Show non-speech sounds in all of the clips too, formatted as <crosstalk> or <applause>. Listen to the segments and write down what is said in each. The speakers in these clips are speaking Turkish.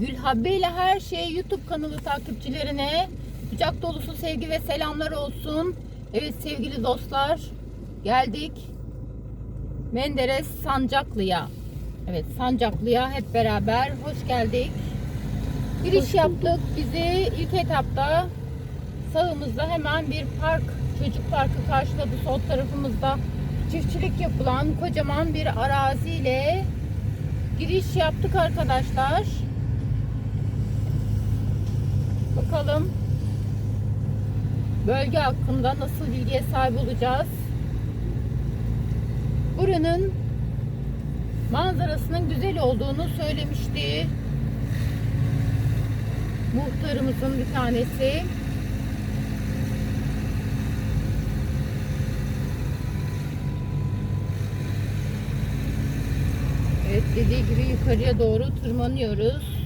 Gülhabbe ile her şey YouTube kanalı takipçilerine kucak dolusu sevgi ve selamlar olsun. Evet sevgili dostlar geldik Menderes Sancaklı'ya. Evet Sancaklı'ya hep beraber hoş geldik. Giriş yaptık. Bizi ilk etapta sağımızda hemen bir park, çocuk parkı karşıladı. Sol tarafımızda çiftçilik yapılan kocaman bir araziyle giriş yaptık arkadaşlar. Bakalım bölge hakkında nasıl bilgiye sahip olacağız. Buranın manzarasının güzel olduğunu söylemişti muhtarımızın bir tanesi. Evet dediği gibi yukarıya doğru tırmanıyoruz.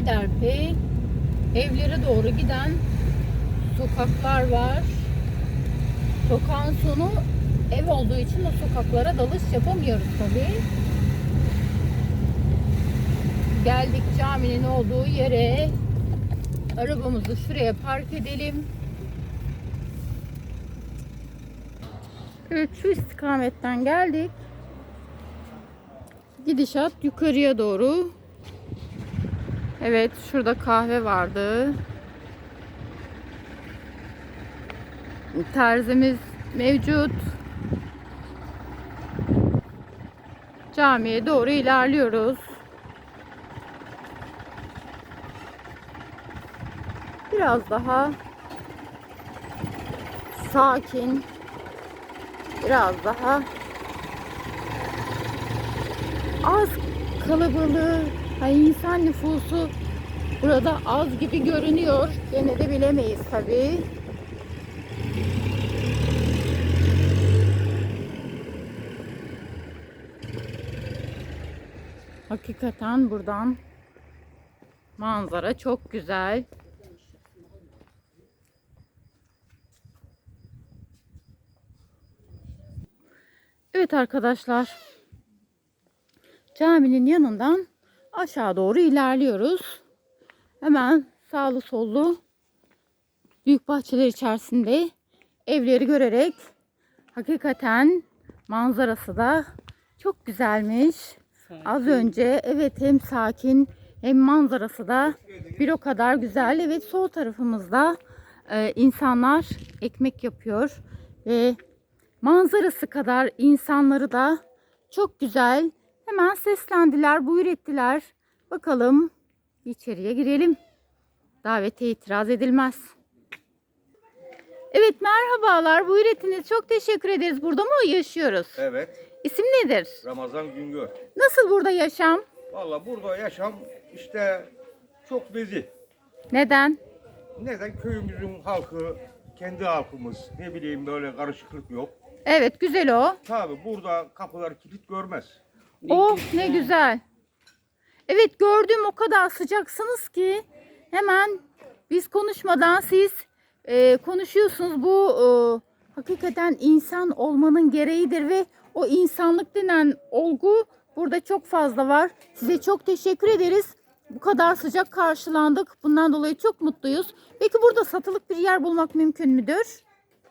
Peyderpey evlere doğru giden sokaklar var. Sokağın sonu ev olduğu için o sokaklara dalış yapamıyoruz tabi. Geldik caminin olduğu yere. Arabamızı şuraya park edelim. Evet şu istikametten geldik. Gidişat yukarıya doğru. Evet şurada kahve vardı. Terzimiz mevcut. Camiye doğru ilerliyoruz. Biraz daha sakin. Biraz daha az kalabalığı, hani insan nüfusu burada az gibi görünüyor. Gene de bilemeyiz tabii. Hakikaten buradan manzara çok güzel. Evet arkadaşlar. Caminin yanından aşağı doğru ilerliyoruz. Hemen sağlı sollu büyük bahçeler içerisinde evleri görerek hakikaten manzarası da çok güzelmiş. Az önce evet hem sakin hem manzarası da bir o kadar güzel. Evet sol tarafımızda e, insanlar ekmek yapıyor ve manzarası kadar insanları da çok güzel. Hemen seslendiler, buyur ettiler. Bakalım içeriye girelim. Davete itiraz edilmez. Evet merhabalar, buyur ettiniz. Çok teşekkür ederiz. Burada mı yaşıyoruz? Evet, İsim nedir? Ramazan Güngör. Nasıl burada yaşam? Valla burada yaşam işte çok bezi. Neden? Neden? Köyümüzün halkı, kendi halkımız, ne bileyim böyle karışıklık yok. Evet güzel o. Tabi burada kapılar kilit görmez. Oh ne güzel. Evet gördüm o kadar sıcaksınız ki hemen biz konuşmadan siz e, konuşuyorsunuz. Bu e, hakikaten insan olmanın gereğidir ve o insanlık denen olgu burada çok fazla var. Size çok teşekkür ederiz. Bu kadar sıcak karşılandık. Bundan dolayı çok mutluyuz. Peki burada satılık bir yer bulmak mümkün müdür?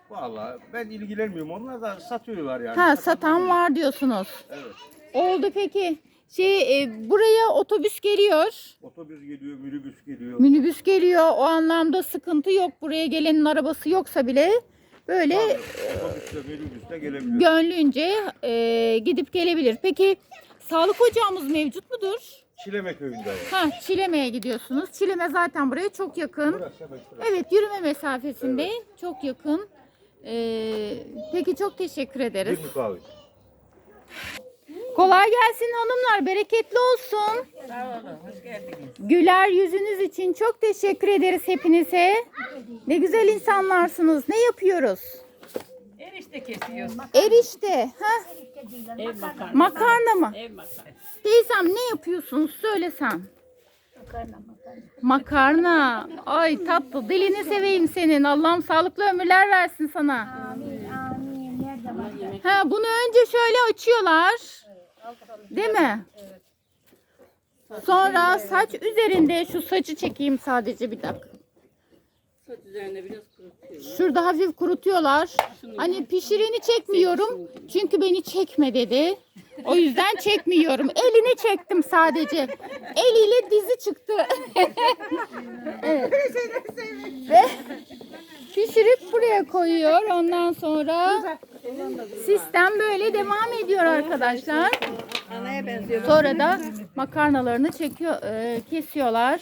Valla ben ilgilenmiyorum. Onlar da satıyorlar yani. Ha satan var diyorsunuz. Evet. Oldu peki. Şey e, buraya otobüs geliyor. Otobüs geliyor, minibüs geliyor. Minibüs geliyor. O anlamda sıkıntı yok. Buraya gelenin arabası yoksa bile böyle Tabii, Otobüsle, minibüsle gelebiliyor. gönlünce e, gidip gelebilir. Peki sağlık ocağımız mevcut mudur? Çileme köyünde. Ha Çileme'ye gidiyorsunuz. Çileme zaten buraya çok yakın. Burası hemen şurası. Evet yürüme mesafesinde çok yakın. Ee, peki çok teşekkür ederiz. Bir mukavit. Kolay gelsin hanımlar. Bereketli olsun. Sağ olun, hoş geldiniz. Güler yüzünüz için çok teşekkür ederiz hepinize. Ne güzel insanlarsınız. Ne yapıyoruz? Erişte kesiyoruz. Erişte. Ha? Ev makarna. Makarna mı? Ev makarna. Teyzem ne yapıyorsunuz? Söylesen. Makarna. Ay tatlı. Dilini seveyim senin. Allah'ım sağlıklı ömürler versin sana. Amin amin. Ha bunu önce şöyle açıyorlar. Değil mi? Sonra saç üzerinde şu saçı çekeyim sadece bir dakika. Saç üzerine biraz kurutuyor. Şurada hafif kurutuyorlar. Hani pişireni çekmiyorum. Çünkü beni çekme dedi. O yüzden çekmiyorum. Elini çektim sadece. Eliyle dizi çıktı. <laughs> evet. Ve pişirip buraya koyuyor. Ondan sonra sistem böyle devam ediyor arkadaşlar. Anaya benziyor. Sonra da makarnalarını çekiyor, e, kesiyorlar.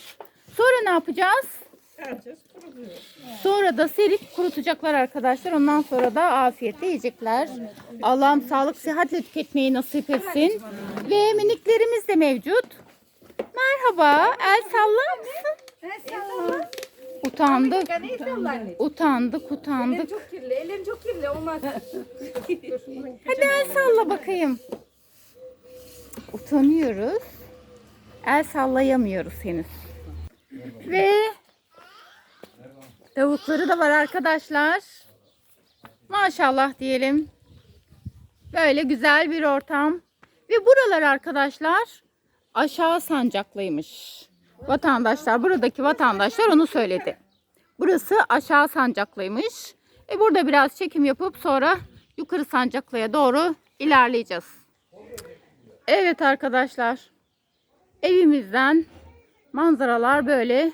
Sonra ne yapacağız? Sonra da serip kurutacaklar arkadaşlar. Ondan sonra da afiyetle yiyecekler. Allah'ım sağlık sıhhatle tüketmeyi nasip etsin. Ve miniklerimiz de mevcut. Merhaba. El sallar mısın? Utandık. Ne anne? Utandık, utandık. Çok kirli. Elim çok kirli. Olmaz. <laughs> Hadi el salla bakayım. Utanıyoruz. El sallayamıyoruz henüz. Ve tavukları da var arkadaşlar. Maşallah diyelim. Böyle güzel bir ortam. Ve buralar arkadaşlar aşağı sancaklıymış. Vatandaşlar, buradaki vatandaşlar onu söyledi. Burası aşağı sancaklıymış. E burada biraz çekim yapıp sonra yukarı sancaklıya doğru ilerleyeceğiz. Evet arkadaşlar. Evimizden manzaralar böyle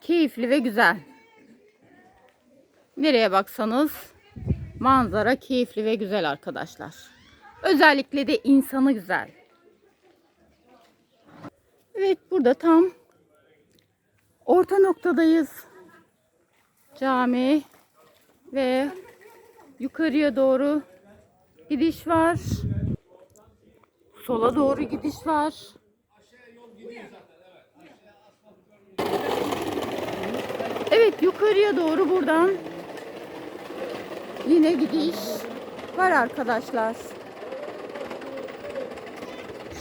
keyifli ve güzel. Nereye baksanız manzara keyifli ve güzel arkadaşlar. Özellikle de insanı güzel. Evet burada tam orta noktadayız. Cami ve yukarıya doğru gidiş var. Sola doğru gidiş var. Evet yukarıya doğru buradan yine gidiş var arkadaşlar.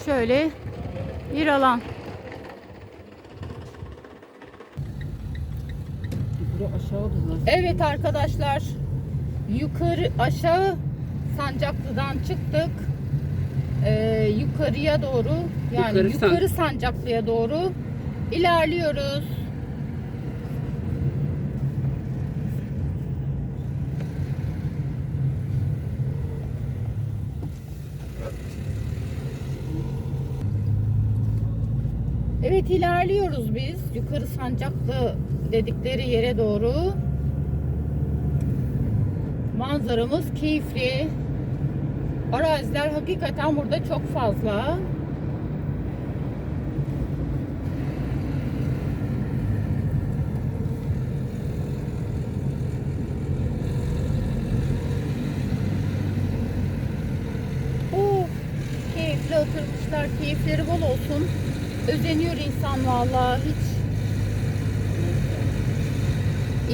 Şöyle bir alan. Evet arkadaşlar. Yukarı aşağı Sancaklı'dan çıktık. Ee, yukarıya doğru yani Yukarı San- yukarı Sancaklı'ya doğru ilerliyoruz. Evet ilerliyoruz biz. Yukarı Sancaklı dedikleri yere doğru. Manzaramız keyifli. Araziler hakikaten burada çok fazla. Oh, keyifli oturmuşlar. Keyifleri bol olsun. Özeniyor insan vallahi hiç.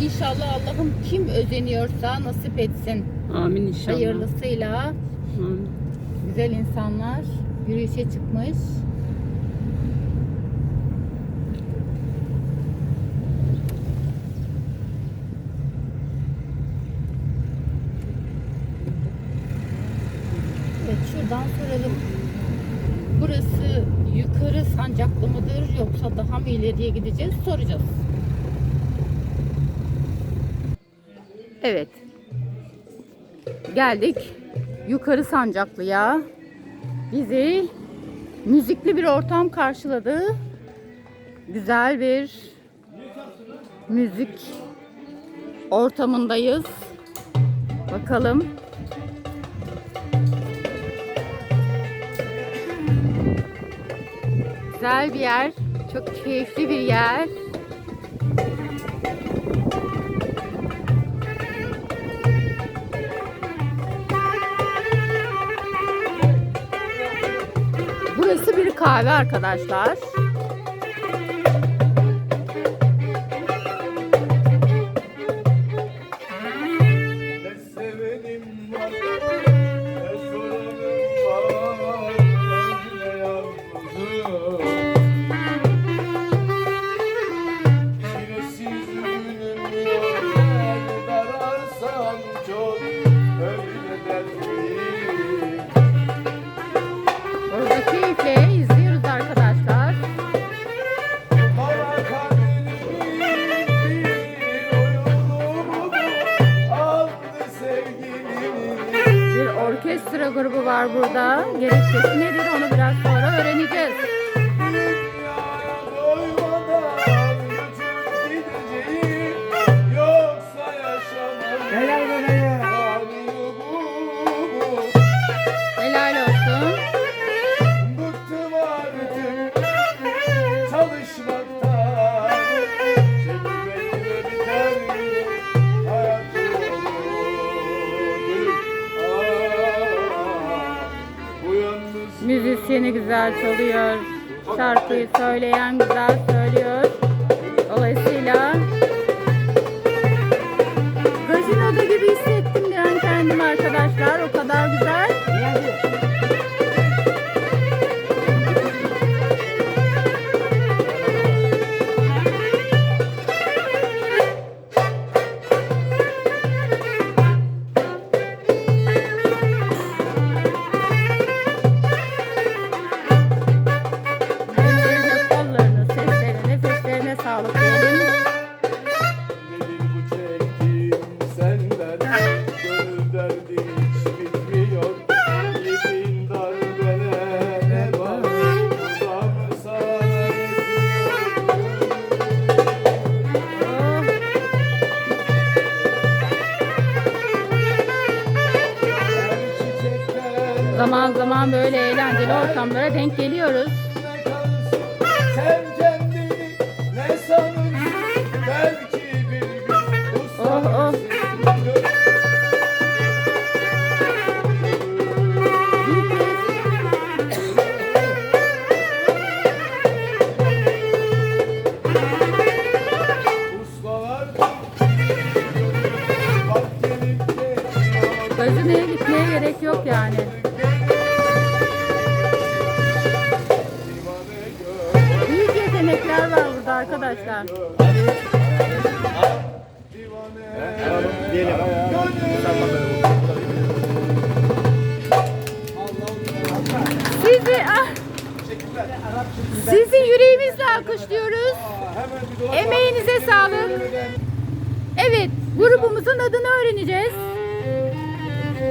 İnşallah Allah'ım kim özeniyorsa nasip etsin. Amin inşallah. Hayırlısıyla Amin. güzel insanlar yürüyüşe çıkmış. Evet şuradan soralım. Burası yukarı sancaklı mıdır yoksa daha mı ileriye gideceğiz soracağız. Evet. Geldik yukarı sancaklıya. Bizi müzikli bir ortam karşıladı. Güzel bir müzik ortamındayız. Bakalım. Güzel bir yer. Çok keyifli bir yer. Beni dararsan çok, Müzisyeni güzel çalıyor. Şarkıyı söyleyen güzel söylüyor. Dolayısıyla gazinoda gibi hissettim bir an kendimi arkadaşlar. O kadar güzel. Zaman böyle eğlenceli ortamlara denk geliyoruz. Arkadaşlar. Sizi ah, sizi yüreğimizle alkışlıyoruz. Emeğinize sağlık. Evet, grubumuzun adını öğreneceğiz.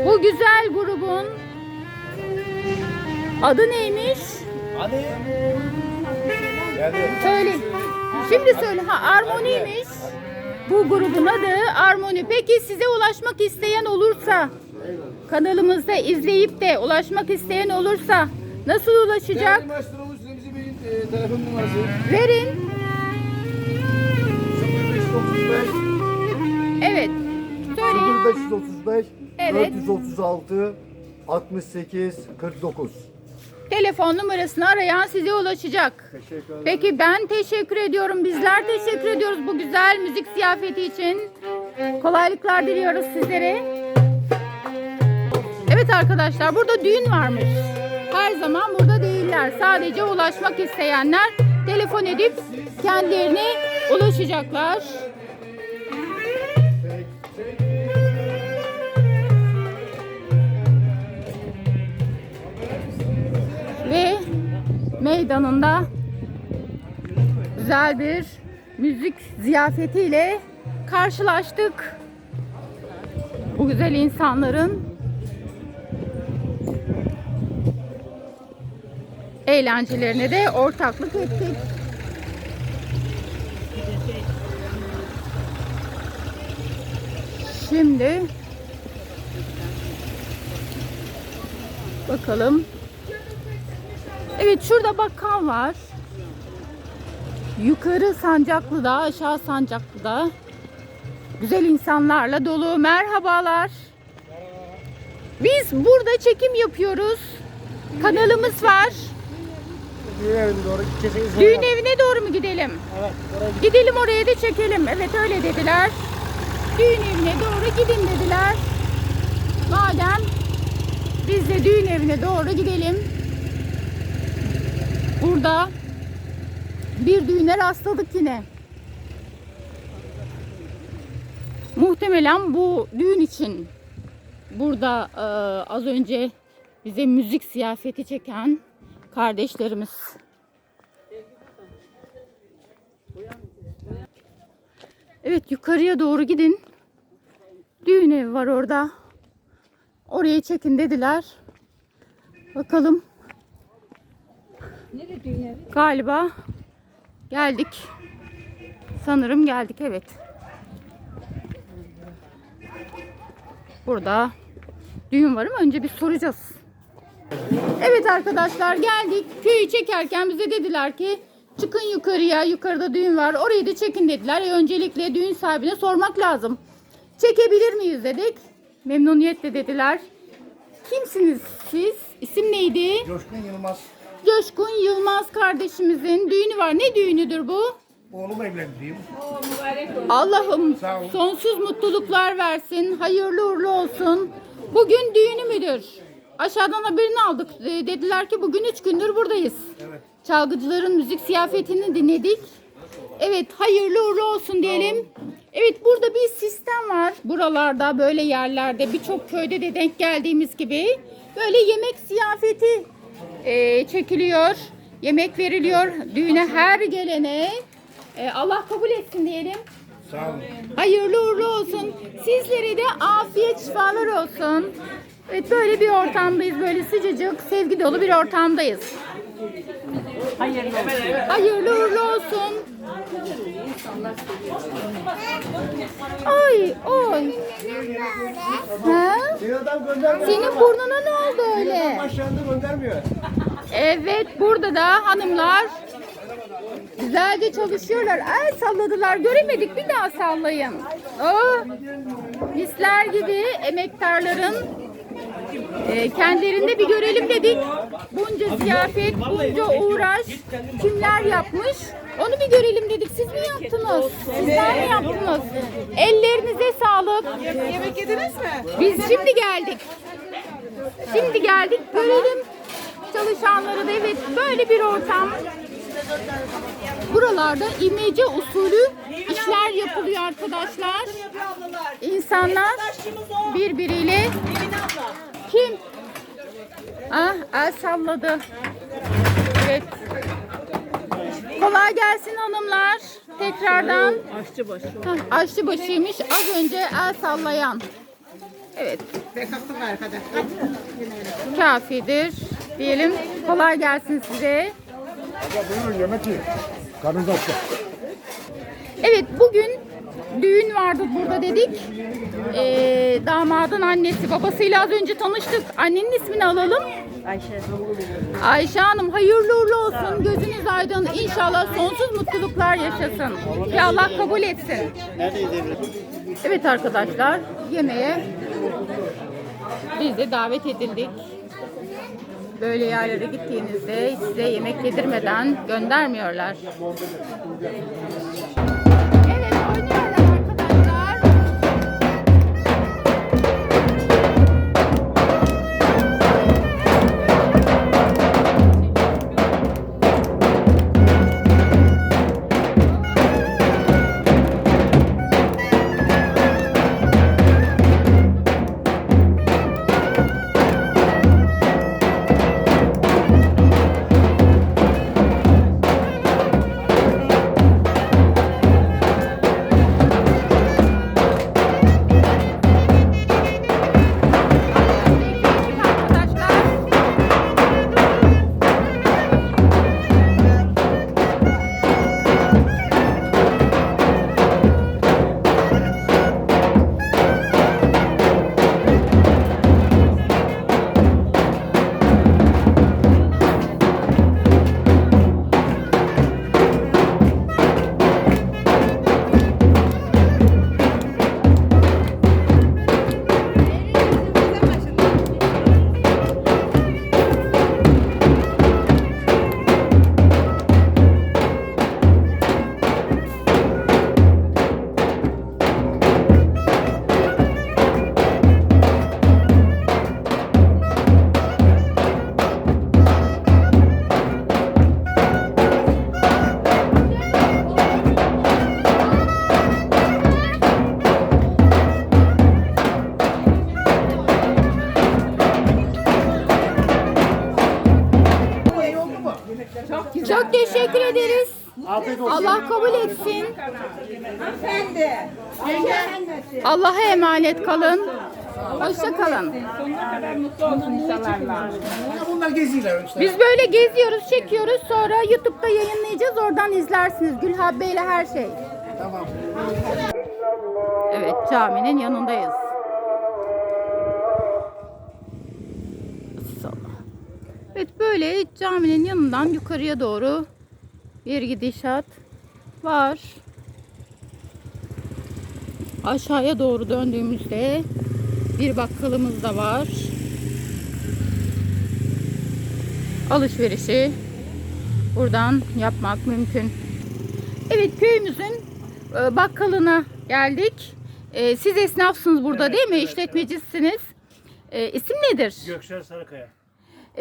Bu güzel grubun adı neymiş? Söyle. Şimdi söyle. Ha Armoni'ymiş. Bu grubun adı Armoni. Peki size ulaşmak isteyen olursa kanalımızda izleyip de ulaşmak isteyen olursa nasıl ulaşacak? Maestro bir e, telefon numarası. Verin. 0535 Evet. Söyleyin. 0535 Evet. 436 68 49. Telefon numarasını arayan size ulaşacak. Teşekkür ederim. Peki ben teşekkür ediyorum. Bizler teşekkür ediyoruz bu güzel müzik ziyafeti için. Kolaylıklar diliyoruz sizlere. Evet arkadaşlar burada düğün varmış. Her zaman burada değiller. Sadece ulaşmak isteyenler telefon edip kendilerine ulaşacaklar. Meydanında güzel bir müzik ziyafetiyle karşılaştık. Bu güzel insanların eğlencelerine de ortaklık ettik. Şimdi bakalım. Evet şurada bakkal var. Yukarı Sancaklı'da, aşağı Sancaklı'da güzel insanlarla dolu. Merhabalar. Biz burada çekim yapıyoruz. Kanalımız var. Düğün evine doğru gideceğiz. Düğün evine doğru mu gidelim? Evet, oraya Gidelim oraya da çekelim. Evet öyle dediler. Düğün evine doğru gidin dediler. Madem biz de düğün evine doğru gidelim. Burada bir düğüne rastladık yine. Muhtemelen bu düğün için burada e, az önce bize müzik ziyafeti çeken kardeşlerimiz. Evet yukarıya doğru gidin. Düğün evi var orada. Oraya çekin dediler. Bakalım. Galiba geldik. Sanırım geldik evet. Burada düğün var ama önce bir soracağız. Evet arkadaşlar geldik. Köyü çekerken bize dediler ki çıkın yukarıya. Yukarıda düğün var. Orayı da çekin dediler. E, öncelikle düğün sahibine sormak lazım. Çekebilir miyiz dedik. Memnuniyetle dediler. Kimsiniz siz? İsim neydi? Coşkun Yılmaz. Coşkun Yılmaz kardeşimizin düğünü var. Ne düğünüdür bu? Oğlum evlendireyim. Allah'ım Sağ ol. sonsuz mutluluklar versin. Hayırlı uğurlu olsun. Bugün düğünü müdür? Aşağıdan haberini aldık. E, Dediler ki bugün üç gündür buradayız. Evet. Çalgıcıların müzik ziyafetini dinledik. Evet hayırlı uğurlu olsun diyelim. Evet burada bir sistem var. Buralarda böyle yerlerde birçok köyde de denk geldiğimiz gibi böyle yemek ziyafeti e, çekiliyor. Yemek veriliyor düğüne her gelene. E, Allah kabul etsin diyelim. Sağ olun. Hayırlı uğurlu olsun. Sizlere de afiyet şifalar olsun. Evet böyle bir ortamdayız. Böyle sıcacık, sevgi dolu bir ortamdayız. Hayırlı uğurlu olsun. Ay, oy. Ha? Göndermiyor. Senin burnuna ne oldu öyle? Evet burada da hanımlar güzelce çalışıyorlar. Ay salladılar göremedik bir daha sallayın. Oh, misler gibi emektarların e, kendilerinde bir görelim dedik. Bunca ziyafet, bunca uğraş kimler yapmış onu bir görelim dedik. Siz mi yaptınız? Sizler mi yaptınız? Ellerinize sağlık. Yemek yediniz mi? Biz şimdi geldik. Şimdi geldik görelim çalışanları da evet böyle bir ortam. Buralarda imece usulü işler yapılıyor arkadaşlar. İnsanlar birbiriyle kim? Ah el salladı. Evet. Kolay gelsin hanımlar. Tekrardan. Aşçı başı. Hah, Aşçı başıymış az önce el sallayan. Evet. Kafidir diyelim. Kolay gelsin size. Buyurun yemek yiyin. Karnınız açtı. Evet bugün düğün vardı burada dedik. Ee, damadın annesi babasıyla az önce tanıştık. Annenin ismini alalım. Ayşe. Ayşe Hanım hayırlı uğurlu olsun. Gözünüz aydın. İnşallah sonsuz mutluluklar yaşasın. Ve Allah kabul etsin. Evet arkadaşlar yemeğe biz de davet edildik. Böyle yerlere gittiğinizde size yemek yedirmeden göndermiyorlar. Teşekkür ederiz. Allah kabul etsin. Allah'a emanet kalın. Hoşça kalın. Bunlar geziyorlar işte. Biz böyle geziyoruz, çekiyoruz. Sonra YouTube'da yayınlayacağız. Oradan izlersiniz. Gülhabbe ile her şey. Tamam. Evet, caminin yanındayız. Evet, böyle caminin yanından yukarıya doğru bir gidişat var. Aşağıya doğru döndüğümüzde bir bakkalımız da var. Alışverişi buradan yapmak mümkün. Evet köyümüzün e, bakkalına geldik. E, Siz esnafsınız burada değil mi? İşletmecisiniz. E, İsim nedir? Göksel Sarıkaya.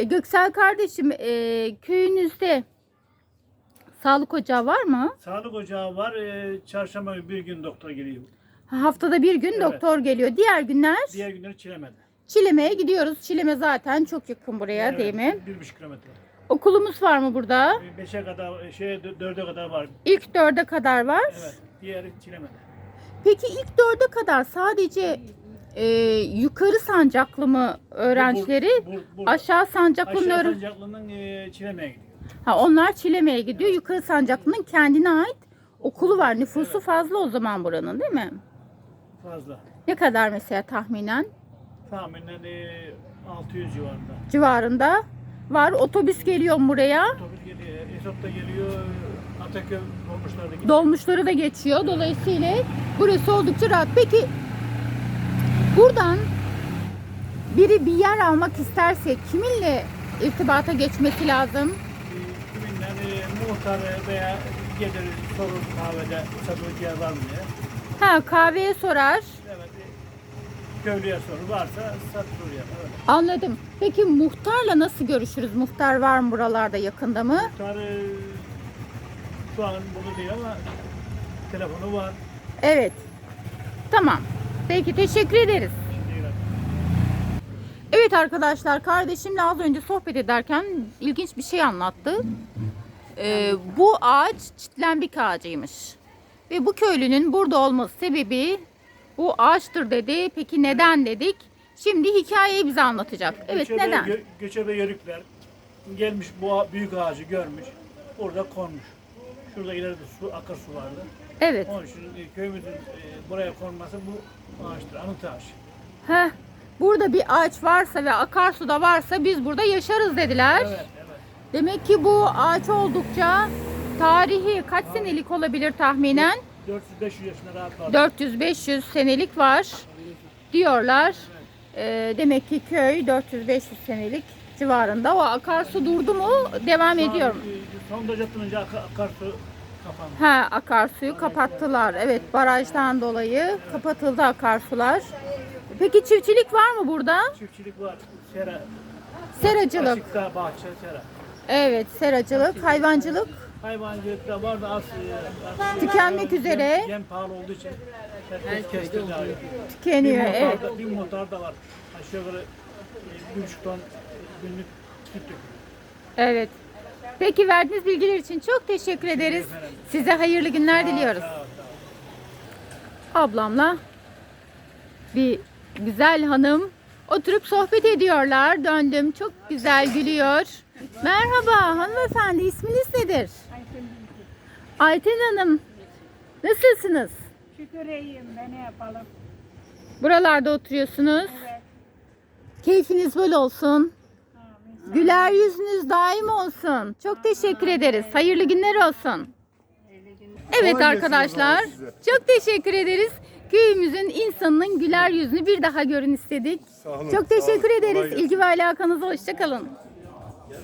Göksel kardeşim köyünüzde sağlık ocağı var mı? Sağlık ocağı var. Ee, çarşamba günü bir gün doktor geliyor. Ha, Haftada bir gün Evet. doktor geliyor. Diğer günler Diğer günleri çilemedi. Çileme'ye gidiyoruz. Çileme zaten çok yakın buraya Evet, değil mi? Bir buçuk kilometre. Okulumuz var mı burada? Ee, Beşe kadar, şey dörde kadar var. İlk dörde kadar var. Evet. Diğeri çilemedi. Peki ilk dörde kadar sadece e, yukarı sancaklı mı öğrencileri? Bur- bur- burada. Aşağı sancaklı'nın Aşağı öğren- Sancaklı'nın e, çilemeye gidiyor. Ha, onlar Çileme'ye gidiyor. Yukarı sancaklı'nın kendine ait okulu var. Nüfusu fazla o zaman buranın değil mi? Fazla. Ne kadar mesela tahminen? Tahminen e, 600 civarında. Civarında var. Otobüs geliyor buraya. Otobüs geliyor. Esot da geliyor. Ataköy olmuşlar da gidiyor. Dolmuşları da geçiyor. Dolayısıyla burası oldukça rahat. Peki buradan biri bir yer almak isterse kiminle irtibata geçmesi lazım? E, Kiminden e, muhtar veya gelir sorun kahvede satılık yer var mı diye. Ha kahveye sorar. Evet. Köylüye soru varsa satılır yani. Öyle. Anladım. Peki muhtarla nasıl görüşürüz? Muhtar var mı buralarda yakında mı? Muhtar e, şu an bunu değil ama telefonu var. Evet. Tamam. Peki teşekkür ederiz. Evet arkadaşlar kardeşimle az önce sohbet ederken ilginç bir şey anlattı. Ee, bu ağaç çitlenbik ağacıymış. Ve bu köylünün burada olması sebebi bu ağaçtır dedi. Peki neden dedik? Şimdi hikayeyi bize anlatacak. Evet göçebe, neden? gö- göçebe yörükler gelmiş bu büyük ağacı görmüş. Orada konmuş. Şurada ileride su, akarsu vardı. Evet. Onun için e, köyümüzün e, buraya konması bu ağaçtır. Anıt ağaç. Heh, burada bir ağaç varsa ve akarsu da varsa biz burada yaşarız dediler. Evet. Demek ki bu ağaç oldukça tarihi kaç senelik olabilir tahminen? 400-500 yaşında rahat var. 400-500 senelik var diyorlar. Ee, demek ki köy 400-500 senelik civarında. O akarsu durdu mu devam ediyor. e, Sondaj atılınca ak- akarsu kapandı. Ha akarsuyu kapattılar. Evet barajdan dolayı kapatıldı akarsular. Peki çiftçilik var mı burada? Çiftçilik var. Sera. Seracılık. Açıkta bahçe sera. Evet seracılık, hayvancılık. Hayvancılık da var da az. e, az- Tükenmek üzere. Yem pahalı olduğu için herkes. Tükeniyor. Bir Evet. motor, da, bir motor da var. Aşağı yukarı e, bir buçuk ton günlük süt. Evet. Peki verdiğiniz bilgiler için çok teşekkür ederiz. Size hayırlı günler diliyoruz. Sağ ol, sağ ol. Ablamla bir güzel hanım oturup sohbet ediyorlar. Döndüm. Çok güzel gülüyor. Merhaba hanımefendi. isminiz nedir? Ayten Hanım. Nasılsınız? Şükür iyiyim be ne yapalım. Buralarda oturuyorsunuz. Keyfiniz bol olsun. Güler yüzünüz daim olsun. Çok teşekkür ederiz. Hayırlı günler olsun. Evet arkadaşlar. Çok teşekkür ederiz. Köyümüzün insanının güler yüzünü bir daha görün istedik. Sağ olun, Çok sağ olun. teşekkür Kolay ederiz. gelsin. İlgi ve alakanıza hoşçakalın.